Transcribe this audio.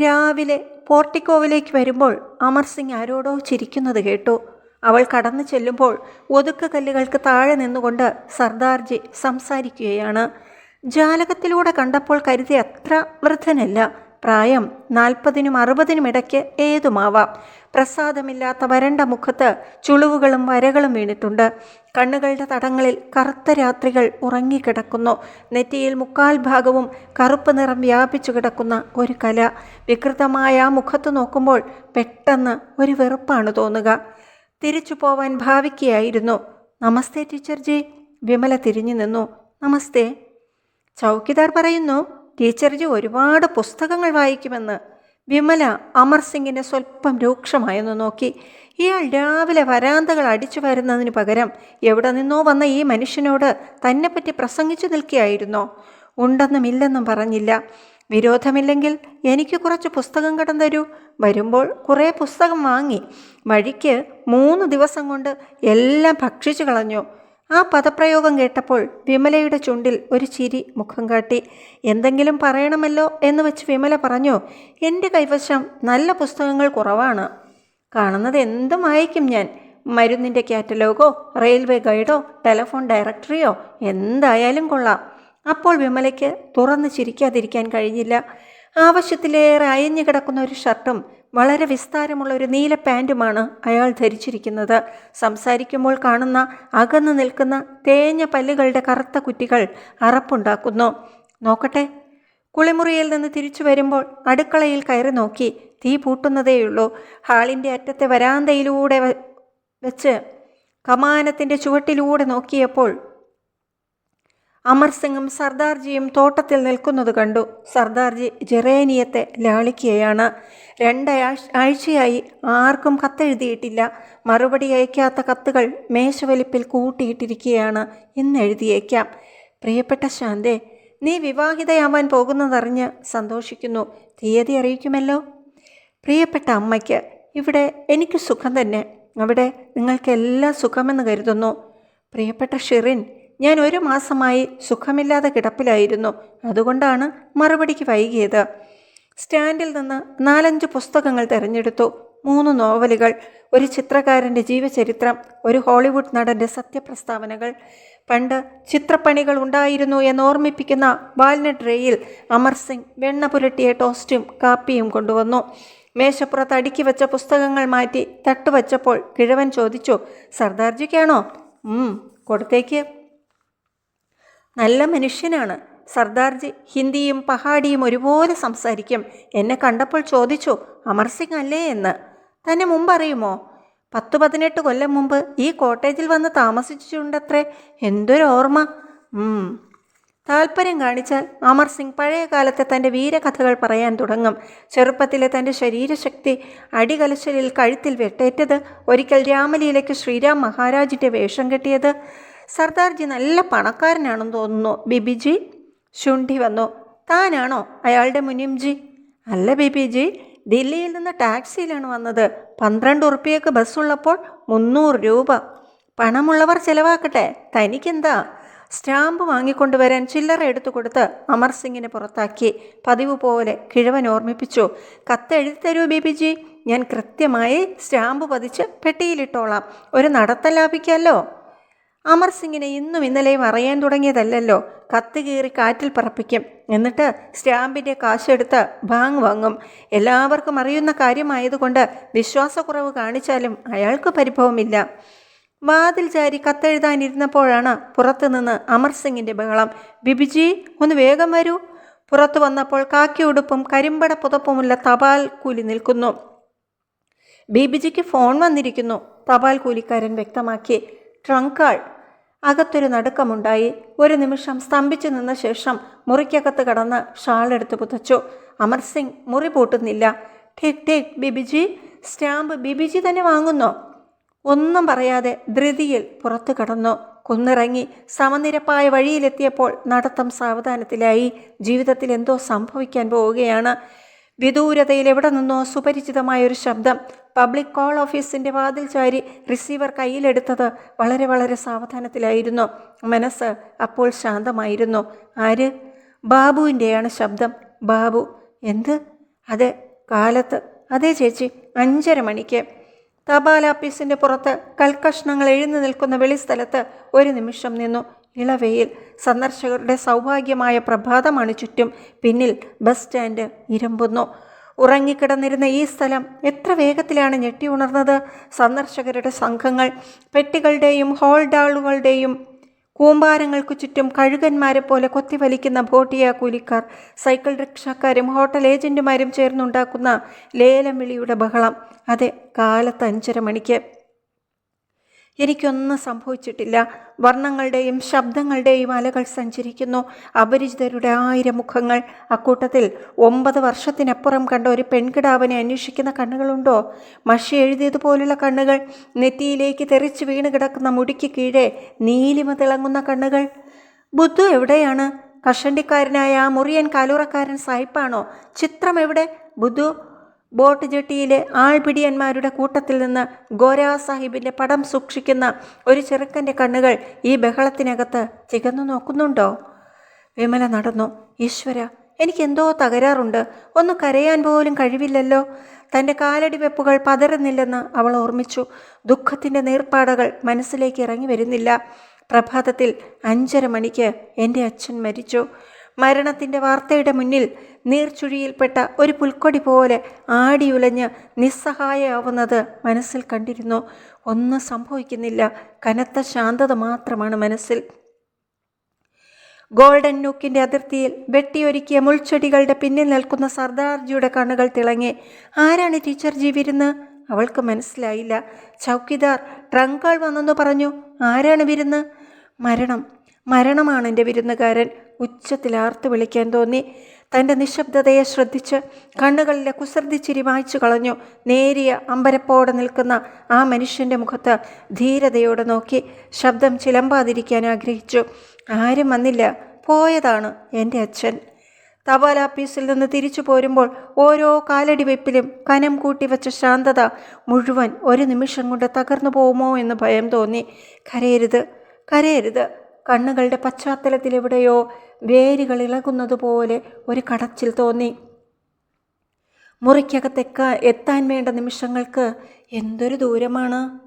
രാവിലെ പോർട്ടിക്കോവിലേക്ക് വരുമ്പോൾ അമർ സിംഗ് ആരോടോ ചിരിക്കുന്നത് കേട്ടു. അവൾ കടന്നു ചെല്ലുമ്പോൾ ഒതുക്ക കല്ലുകൾക്ക് താഴെ നിന്നുകൊണ്ട് സർദാർജി സംസാരിക്കുകയാണ്. ജാലകത്തിലൂടെ കണ്ടപ്പോൾ കരുതി അത്ര വൃദ്ധനല്ല. പ്രായം നാൽപ്പതിനും അറുപതിനും ഇടയ്ക്ക് ഏതുമാവാം. പ്രസാദമില്ലാത്ത വരണ്ട മുഖത്ത് ചുളിവുകളും വരകളും വീണിട്ടുണ്ട്. കണ്ണുകളുടെ തടങ്ങളിൽ കറുത്ത രാത്രികൾ ഉറങ്ങിക്കിടക്കുന്നു. നെറ്റിയിൽ മുക്കാൽ ഭാഗവും കറുപ്പ് നിറം വ്യാപിച്ചു കിടക്കുന്ന ഒരു കല. വികൃതമായ ആ മുഖത്ത് നോക്കുമ്പോൾ പെട്ടെന്ന് ഒരു വെറുപ്പാണ് തോന്നുക. തിരിച്ചു പോവാൻ ഭാവിക്കുകയായിരുന്നു. നമസ്തേ ടീച്ചർ ജി വിമല തിരിഞ്ഞു നിന്നു. നമസ്തേ. ചൗക്കിദാർ പറയുന്നു ടീച്ചർജി ഒരുപാട് പുസ്തകങ്ങൾ വായിക്കുമെന്ന് വിമല അമർ സിംഗിനെ സ്വല്പം രൂക്ഷമായെന്ന് നോക്കി. ഇയാൾ രാവിലെ വരാന്തകൾ അടിച്ചു വരുന്നതിന് പകരം എവിടെ നിന്നോ വന്ന ഈ മനുഷ്യനോട് തന്നെപ്പറ്റി പ്രസംഗിച്ചു നിൽക്കുകയായിരുന്നോ? ഉണ്ടെന്നും ഇല്ലെന്നും പറഞ്ഞില്ല. വിരോധമില്ലെങ്കിൽ എനിക്ക് കുറച്ച് പുസ്തകം കടം തരൂ. വരുമ്പോൾ കുറേ പുസ്തകം വാങ്ങി. വഴിക്ക് മൂന്ന് ദിവസം കൊണ്ട് എല്ലാം ഭക്ഷിച്ചു കളഞ്ഞു. ആ പദപ്രയോഗം കേട്ടപ്പോൾ വിമലയുടെ ചുണ്ടിൽ ഒരു ചിരി മുഖം കാട്ടി. എന്തെങ്കിലും പറയണമല്ലോ? എന്ന് വെച്ച് വിമല പറഞ്ഞു എന്റെ കൈവശം നല്ല പുസ്തകങ്ങൾ കുറവാണ്. കാണുന്നത് എന്തും വായിക്കും ഞാൻ? മരുന്നിന്റെ കാറ്റലോഗോ റെയിൽവേ ഗൈഡോ ടെലഫോൺ ഡയറക്ടറിയോ? എന്തായാലും കൊള്ളാം. അപ്പോൾ വിമലയ്ക്ക് തുറന്ന് ചിരിക്കാതിരിക്കാൻ കഴിഞ്ഞില്ല. ആവശ്യത്തിലേറെ അയഞ്ഞു കിടക്കുന്ന ഒരു ഷർട്ടും വളരെ വിസ്താരമുള്ള ഒരു നീല പാന്റുമാണ് അയാൾ ധരിച്ചിരിക്കുന്നത്. സംസാരിക്കുമ്പോൾ കാണുന്ന അകന്നു നിൽക്കുന്ന തേഞ്ഞ പല്ലുകളുടെ കറുത്ത കുറ്റികൾ അറപ്പുണ്ടാക്കുന്നു. നോക്കട്ടെ. കുളിമുറിയിൽ നിന്ന് തിരിച്ചു വരുമ്പോൾ അടുക്കളയിൽ കയറി നോക്കി. തീ പൂട്ടുന്നതേയുള്ളൂ. ഹാളിന്റെ അറ്റത്തെ വരാന്തയിലൂടെ വെച്ച് കമാനത്തിന്റെ ചുവട്ടിലൂടെ നോക്കിയപ്പോൾ അമർ സിംഗും സർദാർജിയും തോട്ടത്തിൽ നിൽക്കുന്നത് കണ്ടു. സർദാർജി ജെറേനിയത്തെ ലാളിക്കുകയാണ്. രണ്ടാഴ്ച ആഴ്ചയായി ആർക്കും കത്തെഴുതിയിട്ടില്ല. മറുപടി അയക്കാത്ത കത്തുകൾ മേശവലിപ്പിൽ കൂട്ടിയിട്ടിരിക്കുകയാണ്. ഇന്ന് എഴുതിയേക്കാം. പ്രിയപ്പെട്ട ശാന്തേ നീ വിവാഹിതയാവാൻ പോകുന്നതറിഞ്ഞ് സന്തോഷിക്കുന്നു. തീയതി അറിയിക്കുമല്ലോ? പ്രിയപ്പെട്ട അമ്മയ്ക്ക് ഇവിടെ എനിക്ക് സുഖം തന്നെ. അവിടെ നിങ്ങൾക്കെല്ലാം സുഖമെന്ന് കരുതുന്നു. പ്രിയപ്പെട്ട ഷിറിൻ ഞാൻ ഒരു മാസമായി സുഖമില്ലാതെ കിടപ്പിലായിരുന്നു. അതുകൊണ്ടാണ് മറുപടിക്ക് വൈകിയത്. സ്റ്റാൻഡിൽ നിന്ന് നാലഞ്ച് പുസ്തകങ്ങൾ തിരഞ്ഞെടുത്തു. മൂന്ന് നോവലുകൾ ഒരു ചിത്രകാരന്റെ ജീവചരിത്രം ഒരു ഹോളിവുഡ് നടന്റെ സത്യപ്രസ്താവനകൾ. പണ്ട് ചിത്രപ്പണികൾ ഉണ്ടായിരുന്നു എന്ന് ഓർമ്മിപ്പിക്കുന്ന വാൽനട്ട് റേയിൽ അമർ സിംഗ് വെണ്ണ പുരട്ടിയ ടോസ്റ്റും കാപ്പിയും കൊണ്ടുവന്നു. മേശപ്പുറത്ത് അടുക്കി വെച്ച പുസ്തകങ്ങൾ മാറ്റി തട്ടുവച്ചപ്പോൾ കിഴവൻ ചോദിച്ചു സർദാർജിക്കാണോ? കൊടുത്തേക്ക്. നല്ല മനുഷ്യനാണ്. സർദാർജി ഹിന്ദിയും പഹാഡിയും ഒരുപോലെ സംസാരിക്കും. എന്നെ കണ്ടപ്പോൾ ചോദിച്ചു അമർസിംഗ് അല്ലേ എന്ന്? തന്നെ മുമ്പ് അറിയുമോ? പത്ത് പതിനെട്ട് കൊല്ലം മുമ്പ് ഈ കോട്ടേജിൽ വന്ന് താമസിച്ചിട്ടുണ്ടത്രേ. എന്തൊരു ഓർമ്മ. താല്പര്യം കാണിച്ചാൽ അമർ സിംഗ് പഴയ കാലത്തെ തന്റെ വീരകഥകൾ പറയാൻ തുടങ്ങും. ചെറുപ്പത്തിലെ തന്റെ ശരീരശക്തി അടികലശലിൽ കഴുത്തിൽ വെട്ടേറ്റത് ഒരിക്കൽ രാമലീലയ്ക്ക് ശ്രീരാം മഹാരാജിന്റെ വേഷം കെട്ടിയത്. സർദാർജി നല്ല പണക്കാരനാണെന്ന് തോന്നുന്നു. ബിബിജി ശുണ്ഠി വന്നു. താനാണോ അയാളുടെ മുനിംജി അല്ല ബിബിജി ദില്ലിയിൽ നിന്ന് ടാക്സിയിലാണ് വന്നത്. പന്ത്രണ്ട് ഉറുപ്പിയക്ക് ബസ്സുള്ളപ്പോൾ മുന്നൂറ് രൂപ. പണമുള്ളവർ ചെലവാക്കട്ടെ തനിക്കെന്താ? സ്റ്റാമ്പ് വാങ്ങിക്കൊണ്ടുവരാൻ ചില്ലറ എടുത്തു കൊടുത്ത് അമർ സിംഗിനെ പുറത്താക്കി. പതിവ് പോലെ കിഴവൻ ഓർമ്മിപ്പിച്ചു. കത്ത് എഴുതി തരൂ ബിബിജി ഞാൻ കൃത്യമായി സ്റ്റാമ്പ് പതിച്ച് പെട്ടിയിലിട്ടോളാം. ഒരു നടത്തം ലാഭിക്കാമല്ലോ അമർ സിംഗിനെ ഇന്നും ഇന്നലെയും അറിയാൻ തുടങ്ങിയതല്ലല്ലോ. കത്ത് കീറി കാറ്റിൽ പറപ്പിക്കും. എന്നിട്ട് സ്റ്റാമ്പിന്റെ കാശെടുത്ത് ബാങ് വാങ്ങും. എല്ലാവർക്കും അറിയുന്ന കാര്യമായതുകൊണ്ട് വിശ്വാസക്കുറവ് കാണിച്ചാലും അയാൾക്ക് പരിഭവമില്ല. വാതിൽ ചാരി കത്തെഴുതാനിരുന്നപ്പോഴാണ് പുറത്തുനിന്ന് അമർ സിംഗിന്റെ ബഹളം. ബിബിജി ഒന്ന് വേഗം വരൂ. പുറത്തു വന്നപ്പോൾ കാക്കി ഉടുപ്പും കരിമ്പട പുതപ്പുമുള്ള തപാൽ കൂലി നിൽക്കുന്നു. ബിബിജിക്ക് ഫോൺ വന്നിരിക്കുന്നു. തപാൽ കൂലിക്കാരൻ വ്യക്തമാക്കി. ട്രങ്കാൾ അകത്തൊരു നടുക്കമുണ്ടായി. ഒരു നിമിഷം സ്തംഭിച്ചു നിന്ന ശേഷം മുറിക്കകത്ത് കടന്ന് ഷാളെടുത്ത് പുതച്ചു. അമർ സിംഗ് മുറി പൂട്ടുന്നില്ല. ഠീക് ഠീക് ബിബിജി സ്റ്റാമ്പ് ബിബിജി തന്നെ വാങ്ങുന്നോ? ഒന്നും പറയാതെ ധൃതിയിൽ പുറത്തു കടന്നു. കുന്നിറങ്ങി സമനിരപ്പായ വഴിയിലെത്തിയപ്പോൾ നടത്തം സാവധാനത്തിലായി. ജീവിതത്തിൽ എന്തോ സംഭവിക്കാൻ പോവുകയാണ്. വിദൂരതയിൽ എവിടെ നിന്നോ സുപരിചിതമായ ഒരു ശബ്ദം പബ്ലിക് കോൾ ഓഫീസിന്റെ വാതിൽ ചാരി റിസീവർ കയ്യിലെടുത്തത് വളരെ വളരെ സാവധാനത്തിലായിരുന്നു. മനസ്സ് അപ്പോൾ ശാന്തമായിരുന്നു. ആര്? ബാബുവിന്റെയാണ് ശബ്ദം. ബാബു എന്ത്? അതെ കാലത്ത്. അതെ ചേച്ചി അഞ്ചര മണിക്ക്. തപാൽ ആപ്പീസിന്റെ പുറത്ത് കൽക്കഷ്ണങ്ങൾ എഴുന്നു നിൽക്കുന്ന വെളിസ്ഥലത്ത് ഒരു നിമിഷം നിന്നു. ഇളവെയിൽ സന്ദർശകരുടെ സൗഭാഗ്യമായ പ്രഭാതമാണ് ചുറ്റും പിന്നിൽ ബസ് സ്റ്റാൻഡ് ഇരമ്പുന്നു. ഉറങ്ങിക്കിടന്നിരുന്ന ഈ സ്ഥലം എത്ര വേഗത്തിലാണ് ഞെട്ടി ഉണർന്നത്. സന്ദർശകരുടെ സംഘങ്ങൾ പെട്ടികളുടെയും ഹോൾഡാളുകളുടെയും കൂമ്പാരങ്ങൾക്കു ചുറ്റും കഴുകന്മാരെ പോലെ കൊത്തിവലിക്കുന്ന ബോട്ടിയ കൂലിക്കാർ സൈക്കിൾ റിക്ഷക്കാരും ഹോട്ടൽ ഏജന്റുമാരും ചേർന്നുണ്ടാക്കുന്ന ലേലം വിളിയുടെ ബഹളം. അതെ കാലത്ത് അഞ്ചര മണിക്ക്. എനിക്കൊന്നും സംഭവിച്ചിട്ടില്ല. വർണങ്ങളുടെയും ശബ്ദങ്ങളുടെയും അലകൾ സഞ്ചരിക്കുന്നു. അപരിചിതരുടെ ആയിരം മുഖങ്ങൾ അക്കൂട്ടത്തിൽ ഒമ്പത് വർഷത്തിനപ്പുറം കണ്ട ഒരു പെൺകിടാവിനെ അന്വേഷിക്കുന്ന കണ്ണുകളുണ്ടോ? മഷി എഴുതിയതുപോലുള്ള കണ്ണുകൾ. നെറ്റിയിലേക്ക് തെറിച്ച് വീണ് കിടക്കുന്ന മുടിക്ക് കീഴെ നീലിമ തിളങ്ങുന്ന കണ്ണുകൾ. ബുദ്ധു എവിടെയാണ്? കഷണ്ടിക്കാരനായ ആ മുറിയൻ കാലൂറക്കാരൻ സായിപ്പാണോ? ചിത്രം എവിടെ? ബുദ്ധു ബോട്ട് ജെട്ടിയിലെ ആൾപിടിയന്മാരുടെ കൂട്ടത്തിൽ നിന്ന് ഗോരാ സാഹിബിന്റെ പടം സൂക്ഷിക്കുന്ന ഒരു ചെറുക്കന്റെ കണ്ണുകൾ ഈ ബഹളത്തിനകത്ത് ചികന്നു നോക്കുന്നുണ്ടോ? വിമല നടന്നു ഈശ്വര എനിക്കെന്തോ തകരാറുണ്ട്. ഒന്ന് കരയാൻ പോലും കഴിവില്ലല്ലോ. തന്റെ കാലടി വെപ്പുകൾ പതറുന്നില്ലെന്ന് അവൾ ഓർമ്മിച്ചു. ദുഃഖത്തിന്റെ നീർപ്പാടകൾ മനസ്സിലേക്ക് ഇറങ്ങി വരുന്നില്ല. പ്രഭാതത്തിൽ അഞ്ചര മണിക്ക് എന്റെ അച്ഛൻ മരിച്ചു. മരണത്തിന്റെ വാർത്തയുടെ മുന്നിൽ നീർച്ചുഴിയിൽപ്പെട്ട ഒരു പുൽക്കൊടി പോലെ ആടിയുലഞ്ഞ് നിസ്സഹായയാവുന്നത് മനസ്സിൽ കണ്ടിരുന്നു. ഒന്നും സംഭവിക്കുന്നില്ല. കനത്ത ശാന്തത മാത്രമാണ് മനസ്സിൽ. ഗോൾഡൻ നൂക്കിന്റെ അതിർത്തിയിൽ വെട്ടിയൊരുക്കിയ മുൾച്ചെടികളുടെ പിന്നിൽ നിൽക്കുന്ന സർദാർജിയുടെ കണ്ണുകൾ തിളങ്ങി. ആരാണ് ടീച്ചർ ജി വിരുന്ന് അവൾക്ക് മനസ്സിലായില്ല. ചൗക്കിദാർ ട്രങ്കാൾ വന്നെന്ന് പറഞ്ഞു. ആരാണ് വിരുന്ന്? മരണം. മരണമാണ് എന്റെ വിരുന്നുകാരൻ. ഉച്ചത്തിൽ ആർത്തു വിളിക്കാൻ തോന്നി. തന്റെ നിശബ്ദതയെ ശ്രദ്ധിച്ച് കണ്ണുകളിലെ കുസൃതിച്ചിരി മായ്ച്ചു കളഞ്ഞു. നേരിയ അമ്പരപ്പോടെ നിൽക്കുന്ന ആ മനുഷ്യന്റെ മുഖത്ത് ധീരതയോടെ നോക്കി ശബ്ദം ചിലമ്പാതിരിക്കാൻ ആഗ്രഹിച്ചു. ആരും വന്നില്ല. പോയതാണ് എന്റെ അച്ഛൻ. തപാൽ ആപ്പീസിൽ നിന്ന് തിരിച്ചു പോരുമ്പോൾ ഓരോ കാലടി വെപ്പിലും കനം കൂട്ടി വെച്ച ശാന്തത മുഴുവൻ ഒരു നിമിഷം കൊണ്ട് തകർന്നു പോകുമോ എന്ന് ഭയം തോന്നി. കരയരുത്. കരയരുത്. കണ്ണുകളുടെ പശ്ചാത്തലത്തിൽ എവിടെയോ വേരുകൾ ഇളകുന്നതുപോലെ ഒരു കടച്ചിൽ തോന്നി. മുറിക്കകത്തെക്ക എത്താൻ വേണ്ട നിമിഷങ്ങൾക്ക് എന്തൊരു ദൂരമാണ്.